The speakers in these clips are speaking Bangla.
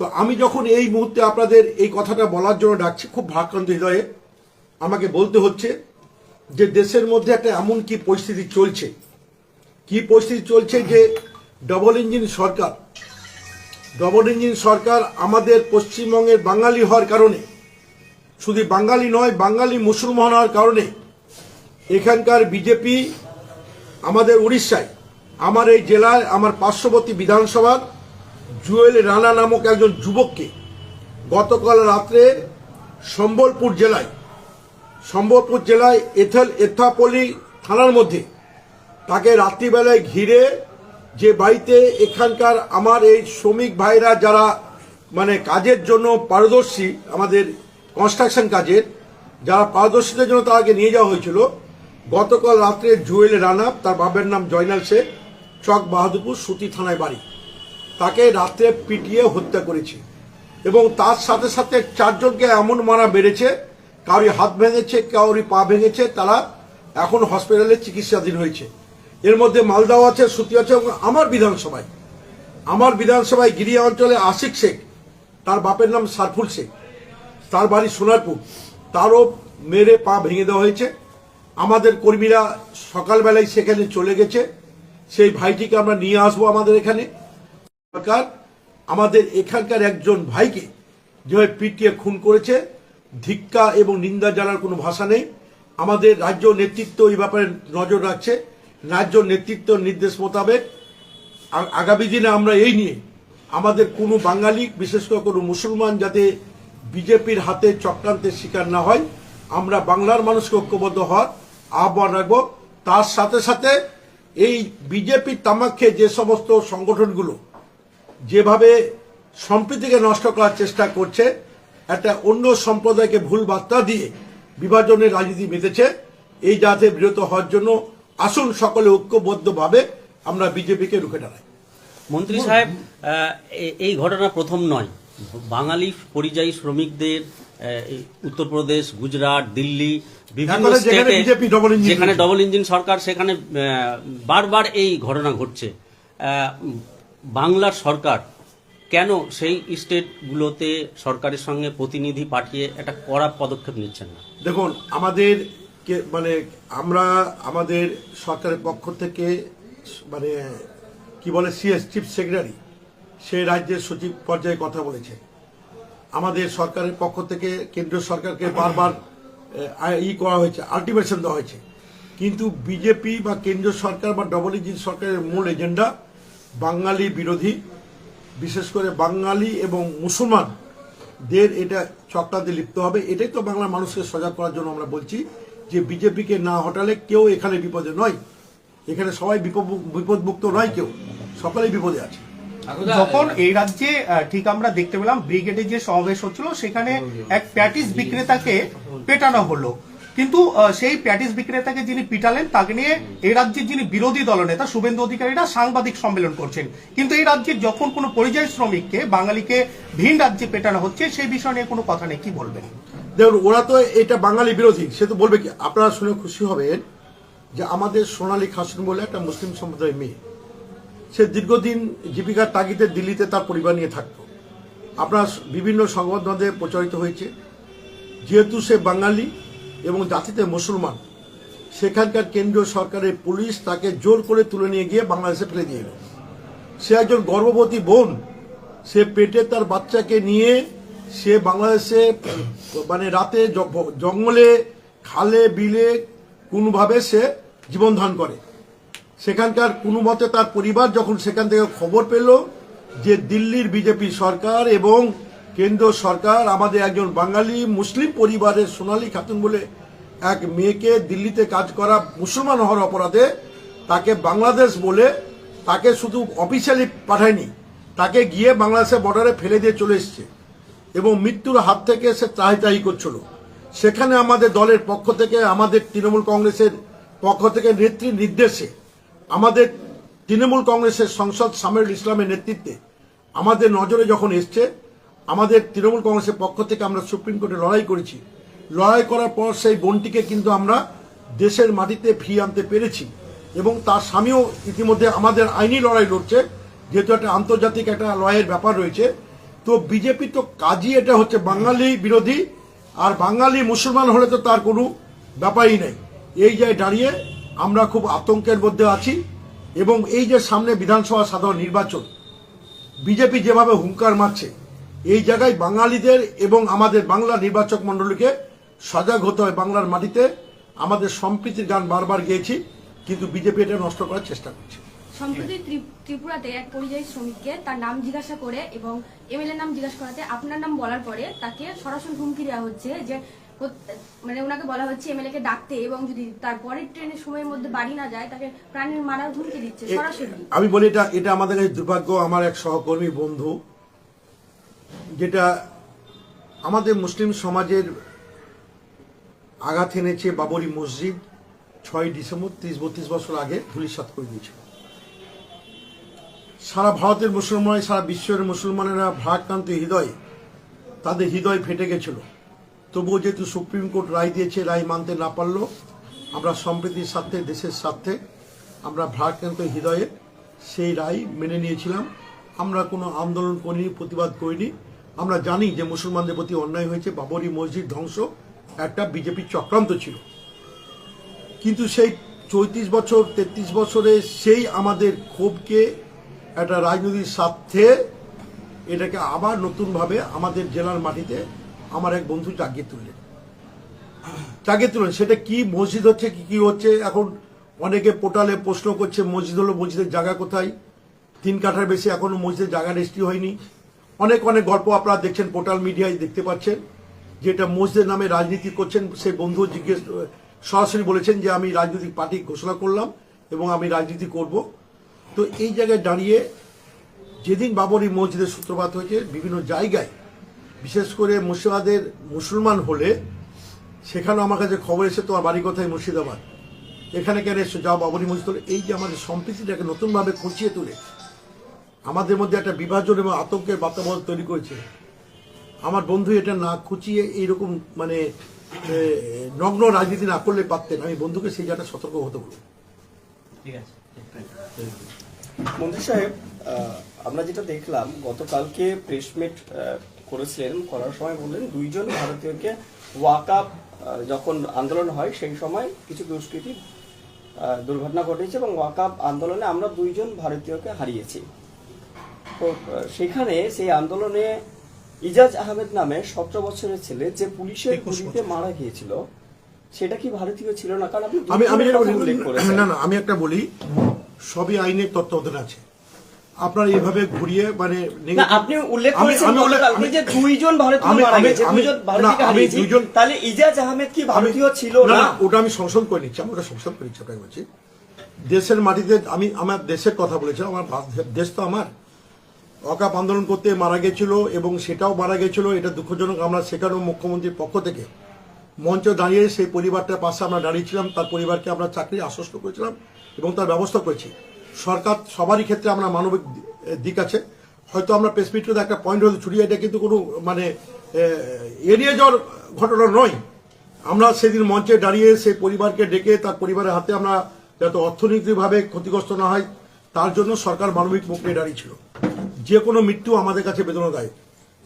তো আমি যখন এই মুহূর্তে আপনাদের এই কথাটা বলার জন্য ডাকছি, খুব ভারাক্রান্ত হৃদয়ে আমাকে বলতে হচ্ছে যে দেশের মধ্যে একটা এমন কি পরিস্থিতি চলছে। কি পরিস্থিতি চলছে যে ডবল ইঞ্জিন সরকার ডবল ইঞ্জিন সরকার আমাদের পশ্চিমবঙ্গের বাঙালি হওয়ার কারণে, শুধু বাঙালি নয়, বাঙালি মুসলমান হওয়ার কারণে এখানকার বিজেপি আমাদের উড়িষ্যায়, আমার এই জেলায়, আমার পার্শ্ববর্তী বিধানসভার জুয়েল রানা নামক একজন যুবককে গতকাল রাত্রে সম্বলপুর জেলায় সম্বলপুর জেলায় এথেল এথাপলি থানার মধ্যে তাকে রাত্রিবেলায় ঘিরে যে বাড়িতে এখানকার আমার এই শ্রমিক ভাইরা যারা মানে কাজের জন্য পারদর্শী আমাদের কনস্ট্রাকশন কাজের, যারা পারদর্শীদের জন্য তাকে নিয়ে যাওয়া হয়েছিল, গতকাল রাত্রে জুয়েল রানা, তার বাবার নাম জয়নাল শেখ চক বাহাদুরপুর সুতি থানায় বাড়ি। তাকে রাত্রে পিটিয়ে হত্যা করেছে। এবং তার সাথে সাথে চারজনকে এমন মারা বেড়েছে কাউরি হাত ভেঙেছে কাউরি পা ভেঙেছে, তারা এখন হসপিটালে চিকিৎসাধীন হয়েছে। এর মধ্যে মালদাও আছে সুতি আছে এবং আমার বিধানসভায়। আমার বিধানসভায় গিরিয়া অঞ্চলে আশিক শেখ, তার বাপের নাম সারফুল শেখ, তার বাড়ি সোনারপুর, তারও মেরে পা ভেঙে দেওয়া হয়েছে। আমাদের কর্মীরা সকালবেলায় সেখানে চলে গেছে। সেই ভাইটিকে আমরা নিয়ে আসব আমাদের এখানে। সরকার আমাদের এখানকার একজন ভাইকে যেভাবে পিটিয়ে খুন করেছে, ধিক্কা এবং নিন্দা জানার কোনো ভাষা নেই। আমাদের রাজ্য নেতৃত্ব এই ব্যাপারে নজর রাখছে। রাজ্য নেতৃত্ব নির্দেশ মোতাবেক আগামী দিনে আমরা এই নিয়ে আমাদের কোনো বাঙালি, বিশেষ করে কোনো মুসলমান যাতে বিজেপির হাতে চক্রান্তের শিকার না হয়, আমরা বাংলার মানুষকে ঐক্যবদ্ধ হওয়ার আহ্বান রাখব। তার সাথে সাথে এই বিজেপির তামাক্ষে যে সমস্ত সংগঠনগুলো যেভাবে সম্প্রীতিকে নষ্ট করার চেষ্টা করছে একটা অন্য সম্প্রদায়কে ভুল বার্তা দিয়ে বিভাজনের রাজনীতি মেতেছে এই যাতে বিরত হওয়ার জন্য আসুন সকলে ঐক্যবদ্ধভাবে আমরা বিজেপিকে রুখে দাঁড়াই। মন্ত্রী সাহেব এই ঘটনা প্রথম নয়। বাঙালি পরিযায়ী শ্রমিকদের উত্তরপ্রদেশ গুজরাট দিল্লি বিভিন্ন যেখানে স্টেটে BJP যেখানে ডবল ইঞ্জিন সরকার সেখানে বারবার এই ঘটনা ঘটছে। বাংলার সরকার কেন সেই স্টেটগুলোতে সরকারের সঙ্গে প্রতিনিধি পাঠিয়ে একটা কড়া পদক্ষেপ নিচ্ছেন না? দেখুন, আমাদের মানে আমরা আমাদের সরকারের পক্ষ থেকে মানে কি বলে, সিএস, চিফ সেক্রেটারি, সে রাজ্যের সচিব পর্যায়ে কথা বলেছে। আমাদের সরকারের পক্ষ থেকে কেন্দ্রীয় সরকারকে বারবার ই করা হয়েছে, আলটিমেশন দেওয়া হয়েছে। কিন্তু বিজেপি বা কেন্দ্রীয় সরকার বা ডবল ইঞ্জিন সরকারের মূল এজেন্ডা বাঙালি বিরোধী বিশেষ করে বাঙালি এবং মুসলমানদের এটা চক্রান্তে লিপ্ত হবে। এটাই তো বাংলার মানুষকে সজাগ করার জন্য আমরা বলছি যে বিজেপিকে না হটালে কেউ এখানে বিপদে নয়। এখানে সবাই বিপদ বিপদমুক্ত নয় কেউ। সকলেই বিপদে আছে। যখন এই রাজ্যে ঠিক আমরা দেখতে পেলাম ব্রিগেডে যে সমাবেশ হচ্ছিল সেখানে এক প্যাটিস বিক্রেতাকে পেটানো হলো। কিন্তু সেই প্যাটিস বিক্রেতাকে যিনি পিটালেন, তাকে নিয়ে এই রাজ্যের যিনি বিরোধী দলনেতা শুভেন্দু অধিকারীরা সাংবাদিক সম্মেলন করছেন। কিন্তু এই রাজ্যের যখন কোনো পরিযায়ী শ্রমিককে বাঙালিকে ভিন রাজ্যে পেটানো হচ্ছে, সেই বিষয় নিয়ে কোনো কথা নেই। কি বলবেন? দেখুন, ওরা তো এটা বাঙালি বিরোধী, সে তো বলবে কি, আপনারা শুনে খুশি হবেন যে আমাদের সোনালী খাসুন বলে একটা মুসলিম সম্প্রদায়ের মেয়ে। সে দীর্ঘদিন জীবিকার তাগিদে দিল্লিতে তার পরিবার নিয়ে থাকতো। আপনার বিভিন্ন সংবাদ মাধ্যমে প্রচারিত হয়েছে, যেহেতু সে বাঙালি এবং জাতিতে মুসলমান। সেখানকার কেন্দ্রীয় সরকারের পুলিশ তাকে জোর করে তুলে নিয়ে গিয়ে বাংলাদেশে ফেলে দিয়ে সে একজন গর্ভবতী বোন। সে পেটে তার বাচ্চাকে নিয়ে সে বাংলাদেশে মানে রাতে জঙ্গলে, খালে, বিলে কোনোভাবে সে জীবন ধারণ করে। সেখানকার কোনো মতে তার পরিবার যখন সেখান থেকে খবর পেল যে দিল্লির বিজেপি সরকার এবং কেন্দ্র সরকার, আমাদের একজন বাঙালি মুসলিম পরিবারের সোনালী খাতুন বলে এক মেয়েকে দিল্লিতে কাজ করা মুসলমান হওয়ার অপরাধে তাকে বাংলাদেশ বলে তাকে শুধু অফিসিয়ালি পাঠায়নি, তাকে গিয়ে বাংলাদেশের বর্ডারে ফেলে দিয়ে চলে এসছে এবং মৃত্যুর হাত থেকে সে ত্রাহি করছিল। সেখানে আমাদের দলের পক্ষ থেকে, আমাদের তৃণমূল কংগ্রেসের পক্ষ থেকে নেত্রীর নির্দেশে, আমাদের তৃণমূল কংগ্রেসের সংসদ সামিরুল ইসলামের নেতৃত্বে আমাদের নজরে যখন এসছে, আমাদের তৃণমূল কংগ্রেসের পক্ষ থেকে আমরা সুপ্রিম কোর্টে লড়াই করেছি। লড়াই করার পর সেই বোনটিকে কিন্তু আমরা দেশের মাটিতে ফিরিয়ে আনতে পেরেছি। এবং তার স্বামীও ইতিমধ্যে আমাদের আইনি লড়াই লড়ছে, যেহেতু একটা আন্তর্জাতিক একটা লড়াইয়ের ব্যাপার রয়েছে। তো বিজেপি তো কাজই এটা হচ্ছে বাঙালি বিরোধী, আর বাঙালি মুসলমান হলে তো তার কোনো ব্যাপারই নেই। এই জায়গায় দাঁড়িয়ে আমরা খুব আতঙ্কের মধ্যে আছি, এবং এই যে সামনে বিধানসভা সাধারণ নির্বাচন, বিজেপি যেভাবে হুঙ্কার মারছে, এই জায়গায় বাঙালিদের এবং আমাদের বাংলা নির্বাচক মণ্ডলীকে সজাগ হতে হয় বাংলার মাটিতে। আমাদের সম্প্রীতির গান বারবার গেয়েছি কিন্তু বিজেপি এটা নষ্ট করার চেষ্টা করছে। সম্প্রতি ত্রি- ত্রিপুরাতে এক পরিযায়ী শ্রমিককে তার নাম জিজ্ঞাসা করে এবং এমএলএ নাম জিজ্ঞাসা করাতে আপনার নাম বলার পরে তাকে সরাসরি হুমকি দেওয়া হচ্ছে যে মানে ওনাকে বলা হচ্ছে এমএলএ কে ডাকতে এবং যদি তার পরের ট্রেনের সময়ের মধ্যে বাড়ি না যায় তাকে প্রাণের মারার হুমকি দিচ্ছে। সরাসরি। আমি বলি এটা এটা আমাদের কাছে দুর্ভাগ্য। আমার এক সহকর্মী বন্ধু যেটা আমাদের মুসলিম সমাজের আঘাত এনেছে বাবরি মসজিদ ছয় ডিসেম্বর, ত্রিশ বত্রিশ বছর আগে ধুলিসাত করে দিয়েছিল। সারা ভারতের মুসলমান সারা বিশ্বের মুসলমানেরা ভারাক্রান্ত হৃদয়ে তাদের হৃদয় ফেটে গেছিল। তবুও যেহেতু সুপ্রিম কোর্ট রায় দিয়েছে, রায় মানতে না পারল, আমরা সম্প্রীতির স্বার্থে, দেশের স্বার্থে আমরা ভারাক্রান্ত হৃদয়ে সেই রায় মেনে নিয়েছিলাম। আমরা কোনো আন্দোলন করিনি, প্রতিবাদ করিনি। আমরা জানি যে মুসলমানদের প্রতি অন্যায় হয়েছে, বাবরি মসজিদ ধ্বংস। একটা বিজেপির চক্রান্ত ছিল। কিন্তু সেই চৌত্রিশ বছর, তেত্রিশ বছরে সেই আমাদের ক্ষোভকে, একটা রাজনৈতিক স্বার্থে এটাকে আবার নতুনভাবে আমাদের জেলার মাটিতে আমার এক বন্ধু জাগিয়ে তুললেন। জাগিয়ে তুললেন। সেটা কি মসজিদ হচ্ছে, কি কি হচ্ছে? এখন অনেকে পোর্টালে প্রশ্ন করছে, মসজিদ হলো মসজিদের জায়গা কোথায়? তিন কাঠার বেশি এখনও মসজিদের জায়গা রেজিস্ট্রি হয়নি। অনেক অনেক গল্প আপনারা দেখছেন, পোর্টাল মিডিয়ায় দেখতে পাচ্ছেন। যেটা মসজিদের নামে রাজনীতি করছেন সে বন্ধু জিজ্ঞেস, সরাসরি বলেছেন যে আমি রাজনৈতিক পার্টি ঘোষণা করলাম এবং আমি রাজনীতি করব। তো এই জায়গায় দাঁড়িয়ে যেদিন বাবরি মসজিদের সূত্রপাত হয়েছে, বিভিন্ন জায়গায়, বিশেষ করে মুর্শিদাবাদের মুসলমান হলে, সেখানে আমার কাছে খবর এসে তোমার বাড়ি কোথায় মুর্শিদাবাদ। এখানে কেন এসছো? যাও বাবরি মসজিদ এই যে আমাদের সম্প্রীতিটাকে নতুনভাবে খুঁচিয়ে তুলে আমাদের মধ্যে একটা বিভাজন এবং আতঙ্কের বাতাবরণ তৈরি করেছে। আমার বন্ধু এটা না খুঁচিয়ে এইরকম মানে নগ্ন রাজনীতি না করলে পারতেন। আমি বন্ধুকে সেই জায়গাটা সতর্ক হতে বলব। মন্ত্রী সাহেব আমরা যেটা দেখলাম গতকালকে প্রেস মিট করেছিলেন করার সময় বললেন দুইজন ভারতীয়কে ওয়াকাপ যখন আন্দোলন হয় সেই সময় কিছু দুষ্কৃতী দুর্ঘটনা ঘটেছে এবং ওয়াকাপ আন্দোলনে আমরা দুইজন ভারতীয়কে হারিয়েছি। তো সেখানে সেই আন্দোলনে ইজাজ আহমেদ নামে সতেরো বছরের ছেলে যে পুলিশের গুলিতে মারা গিয়েছিল সেটা কি ভারতীয় ছিল না? কারণ আপনি আমি আমি। না না আমি একটা বলি সবই আইনের তত্ত্বাবধানে আছে। আপনার এইভাবে ঘুরিয়ে মানে আপনি উল্লেখ করেছেন আমি যে দুইজন ভারতীয় মারা গেছে দুইজন দুইজন- তাহলে ইজাজ আহমেদ কি ভারতীয় ছিল না ওটা আমি সংশোধন করে নিচ্ছি আমি ওটা সংশোধন করে নিচ্ছি আপনাকে বলছি। দেশের মাটিতে আমি আমার দেশের কথা বলেছিলাম আমার দেশ তো আমার। অকাপ আন্দোলন করতে মারা গেছিল এবং সেটাও মারা গেছিল। এটা দুঃখজনক। আমরা সেখানেও মুখ্যমন্ত্রীর পক্ষ থেকে মঞ্চ দাঁড়িয়ে সেই পরিবারটার পাশে আমরা দাঁড়িয়েছিলাম। তার পরিবারকে আমরা চাকরি আশ্বস্ত করেছিলাম এবং তার ব্যবস্থা করেছি। সরকার সবারই ক্ষেত্রে আমরা মানবিক দিক আছে। হয়তো আমরা প্রেসমিটে একটা পয়েন্ট হতে ছুটিয়ে এটা কিন্তু কোনো মানে এড়িয়ে যাওয়ার ঘটনা নয়। আমরা সেদিন মঞ্চে দাঁড়িয়ে সেই পরিবারকে ডেকে তার পরিবারের হাতে আমরা যাতে অর্থনৈতিকভাবে ক্ষতিগ্রস্ত না হয়, তার জন্য সরকার মানবিক মুখ নিয়ে দাঁড়িয়েছিল যে কোনো মৃত্যু আমাদের কাছে বেদনাদায়ক।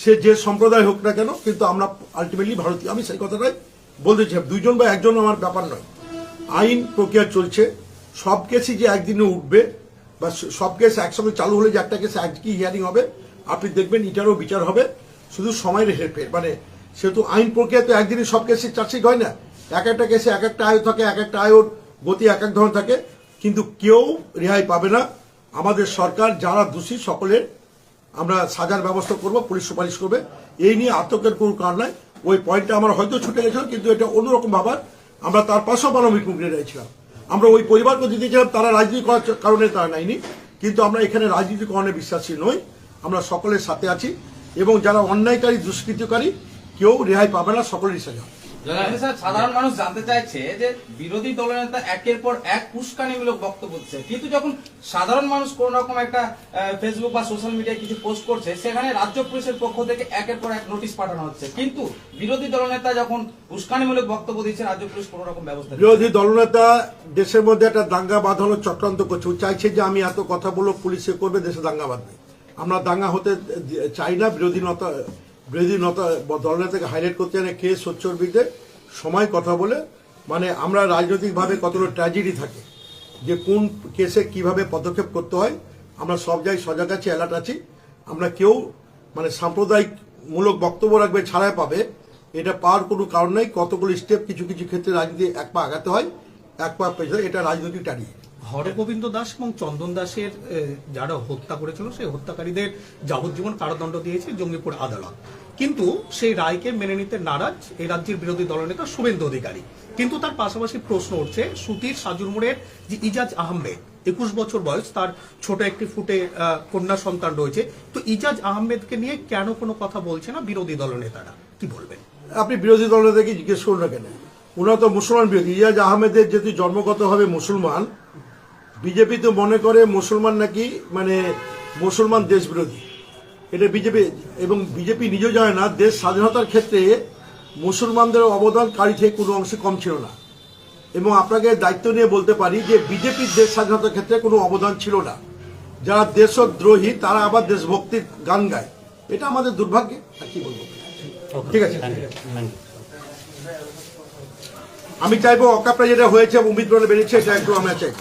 সে যে সম্প্রদায় হোক না কেন, কিন্তু আমরা আলটিমেটলি ভারতীয়। আমি সেই কথাটাই বলতে চাই দুইজন বা একজন আমার ব্যাপার নয়। আইন প্রক্রিয়া চলছে। সব কেসই যে একদিনে উঠবে, বা সব কেস একসঙ্গে চালু হলে যে একটা কেস একই হিয়ারিং হবে, আপনি দেখবেন এটারও বিচার হবে। শুধু সময়ের হেরফের মানে সেহেতু আইন প্রক্রিয়া তো একদিনে সব কেসে চার্জশিট হয় না। এক একটা কেসে এক একটা আয়ু থাকে, এক একটা আয়ুর গতি এক এক ধরনের থাকে। কিন্তু কেউ রেহাই পাবে না। আমাদের সরকার, যারা দোষী, সকলের আমরা সাজার ব্যবস্থা করব, পুলিশ সুপারিশ করবে। এই নিয়ে আতঙ্কের কোনো কারণ নাই। ওই পয়েন্টটা আমার হয়তো ছুটে গেছিল, কিন্তু এটা অন্যরকম ভাবার আমরা তার পাশেও মানবিক মুখ রয়েছিলাম আমরা ওই পরিবারকে দিতে দিতেছিলাম, তারা রাজনীতি করার কারণে তারা নেয়নি। কিন্তু আমরা এখানে রাজনীতি করণে বিশ্বাসী নই। আমরা সকলের সাথে আছি এবং যারা অন্যায়কারী, দুষ্কৃতিকারী, কেউ রেহাই পাবে না, সকলেরই সাজা। সাধারণ মানুষ জানতে চাইছে যে বিরোধী দলনেতা একের পর এক বক্তব্য কিন্তু যখন সাধারণ মানুষ একটা ফেসবুক বা সোশ্যাল মিডিয়ায় কিছু পোস্ট করছে, সেখানে রাজ্য পুলিশের পক্ষ থেকে একের পর এক নোটিশ পাঠানো হচ্ছে। কিন্তু বিরোধী দলনেতা যখন বক্তব্য দিচ্ছে, রাজ্য পুলিশ কোন রকম ব্যবস্থা বিরোধী দলনেতা দেশের মধ্যে একটা দাঙ্গা বাঁধানোর চক্রান্ত করছে। চাইছে যে আমি এত কথা বলব, পুলিশে করবে, দেশে দাঙ্গা বাঁধবে। আমরা দাঙ্গা হতে চাই না, বিরোধী বিরোধী নতা দলনেতাকে হাইলাইট করতে জানে কে বিরুদ্ধে সময় কথা বলে মানে আমরা রাজনৈতিকভাবে কতটা ট্র্যাজেডি থাকে, যে কোন কেসে কীভাবে পদক্ষেপ করতে হয়, আমরা সব জায়গায় সজাগ আছি অ্যালার্ট আছি, আমরা কেউ মানে সাম্প্রদায়িক মূলক বক্তব্য রাখবে, ছাড়াই পাবে, এটা পাওয়ার কোনো কারণ নেই, কতগুলো স্টেপ কিছু কিছু ক্ষেত্রে রাজনীতি এক পা আগাতে হয়, এক পা পেছনে এটা রাজনৈতিক টাড়িয়ে হরগোবিন্দ দাস এবং চন্দন দাসের যারা হত্যা করেছিল, সেই হত্যাকারীদের যাবজ্জীবন কারাদণ্ড দিয়েছে জঙ্গিপুর আদালত। কিন্তু সেই রায়কে মেনে নিতে নারাজ এই রাজ্যের বিরোধী দলনেতা শুভেন্দু অধিকারী। কিন্তু তার পাশাপাশি প্রশ্ন উঠছে, সুতির সাজুরমোড়ের যে ইজাজ আহমেদ, একুশ বছর বয়স, তার ছোট একটি ফুটে কন্যা সন্তান রয়েছে। তো ইজাজ আহমেদকে নিয়ে কেন কোনো কথা বলছে না বিরোধী দলনেতারা? কি বলবেন? আপনি বিরোধী দলনেতাকে জিজ্ঞেস করুন না কেন? ওনারা তো মুসলমান বিরোধী। ইজাজ আহমেদের যেহেতু জন্মগতভাবে মুসলমান বিজেপি তো মনে করে মুসলমান নাকি মানে মুসলমান দেশ বিরোধী এটা বিজেপি এবং বিজেপি নিজেও জানে না দেশ স্বাধীনতার ক্ষেত্রে মুসলমানদের অবদান কারি থেকে কোনো অংশে কম ছিল না। এবং আপনাকে দায়িত্ব নিয়ে বলতে পারি যে বিজেপির দেশ স্বাধীনতার ক্ষেত্রে কোনো অবদান ছিল না। যারা দেশদ্রোহী তারা আবার দেশভক্তির গান গায়। এটা আমাদের দুর্ভাগ্যে আর কি বলব? ঠিক আছে। আমি চাইব অকাপটা যেটা হয়েছে অমিত বেরিয়েছে এটা একটু আমরা চাই।